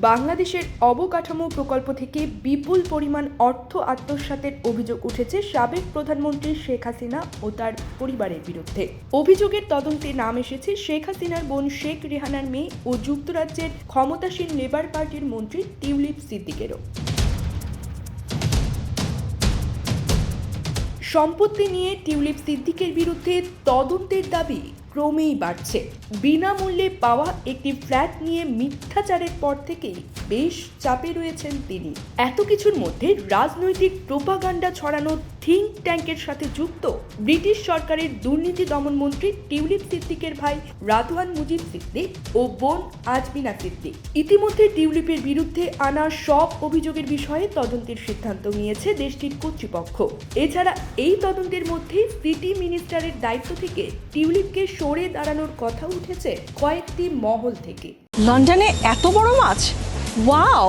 বাংলাদেশের অবকাঠামো প্রকল্প থেকে বিপুল পরিমাণ অর্থ আত্মসাতের অভিযোগ উঠেছে সাবেক প্রধানমন্ত্রী শেখ হাসিনা ও তার পরিবারের বিরুদ্ধে। অভিযোগের তদন্তে নাম এসেছে শেখ হাসিনার বোন শেখ রেহানার মেয়ে ও যুক্তরাজ্যের ক্ষমতাসীন লেবার পার্টির মন্ত্রী টিউলিপ সিদ্দিকেরও। সম্পত্তি নিয়ে টিউলিপ সিদ্দিকের বিরুদ্ধে তদন্তের দাবি ক্রমেই বাড়ছে। বিনামূল্যে পাওয়া একটি ফ্ল্যাট নিয়ে মিথ্যাচারের পর থেকেই বেশ চাপে রয়েছেন তিনি। এত কিছুর মধ্যে রাজনৈতিক প্রোপাগান্ডা ছড়ানো থিঙ্ক ট্যাঙ্কের সাথে যুক্ত ব্রিটিশ সরকারের দুর্নীতি দমন মন্ত্রী টিউলিপ সিদ্দিকের ভাই রাদওয়ান মুজিব সিদ্দিক ও বোন আজমিনা সিদ্দিক। ইতিমধ্যে টিউলিপের বিরুদ্ধে আনা সব অভিযোগের বিষয়ে তদন্তের সিদ্ধান্ত নিয়েছে দেশটির কর্তৃপক্ষ। এছাড়া এই তদন্তের মধ্যে সিটি মিনিস্টারের দায়িত্ব থেকে টিউলিপকে সরে দাঁড়ানোর কথা উঠেছে কয়েকটি মহল থেকে। লন্ডনে এত বড় মাছ? ওয়াও!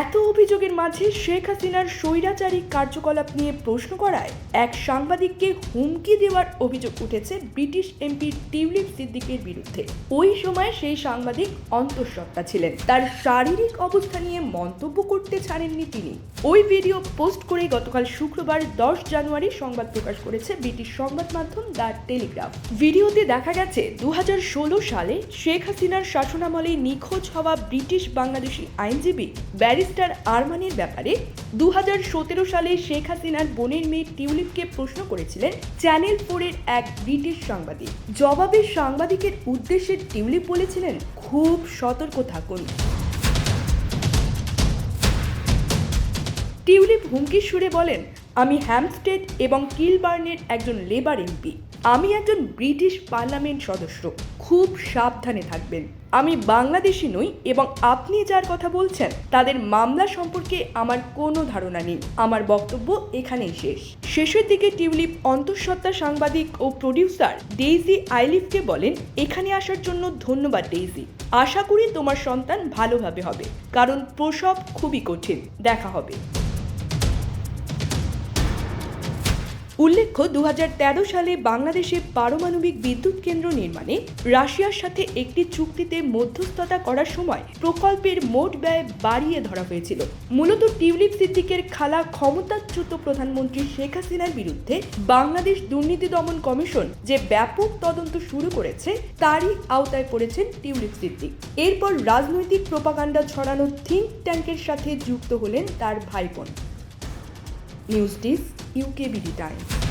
এত অভিযোগের মাঝে শেখ হাসিনার স্বৈরাচারী কার্যকলাপ নিয়ে প্রশ্ন করায় এক সাংবাদিককে হুমকি দেওয়ার অভিযোগ উঠেছে ব্রিটিশ এমপি টিউলিপ সিদ্দিকের বিরুদ্ধে। ওই সময় সেই সাংবাদিক অন্তঃসত্ত্বা ছিলেন। তার শারীরিক অবস্থা নিয়ে মন্তব্য করতে ছাড়েননি তিনি। ওই ভিডিও পোস্ট করে গতকাল শুক্রবার দশ জানুয়ারি সংবাদ প্রকাশ করেছে ব্রিটিশ সংবাদ মাধ্যম দ্য টেলিগ্রাফ। ভিডিওতে দেখা গেছে দু হাজার ষোলো সালে শেখ হাসিনার শাসনামলে নিখোঁজ হওয়া ব্রিটিশ বাংলাদেশি আইনজীবী ব্যারিস্টার আরমানের ব্যাপারে দু হাজার সালে শেখ হাসিনার বোনের মেয়ে টিউলিপকে প্রশ্ন করেছিলেন চ্যানেল ফোরের এক ব্রিটিশ সাংবাদিক। জবাবে সাংবাদিকের উদ্দেশ্যে টিউলিপ বলেছিলেন, খুব সতর্ক থাকুন। টিউলিপ হুমকির সুরে বলেন, আমি হ্যামস্টেড এবং কিলবার্নের একজন লেবার এমপি। আমি একজন ব্রিটিশ পার্লামেন্ট সদস্য। খুব সাবধানে থাকবেন। আমি বাংলাদেশি নই এবং আপনি যার কথা বলছেন, তাদের মামলা সম্পর্কে আমার কোনো ধারণা নেই। আমার বক্তব্য এখানেই শেষ। শেষের দিকে টিউলিপ অন্তঃসত্ত্বা সাংবাদিক ও প্রডিউসার ডেইজি আইলিফকে বলেন, এখানে আসার জন্য ধন্যবাদ ডেইজি। আশা করি তোমার সন্তান ভালোভাবে হবে, কারণ প্রসব খুবই কঠিন। দেখা হবে। উল্লেখ্য দু হাজার তেরো সালে বাংলাদেশে পারমাণবিক বিদ্যুৎ কেন্দ্র নির্মাণে রাশিয়ার সাথে একটি চুক্তিতে মধ্যস্থতা করার সময় প্রকল্পের মোট ব্যয় বাড়িয়ে ধরা হয়েছিল। মূলত টিউলিপ সিদ্দিকের খালা ক্ষমতাচ্যুত প্রধানমন্ত্রী শেখ হাসিনার বিরুদ্ধে বাংলাদেশ দুর্নীতি দমন কমিশন যে ব্যাপক তদন্ত শুরু করেছে, তারই আওতায় পড়েছেন টিউলিপ সিদ্দিক। এরপর রাজনৈতিক প্রপাগান্ডা ছড়ানো থিঙ্ক ট্যাঙ্কের সাথে যুক্ত হলেন তার ভাইবোন। News desk UK BD Times.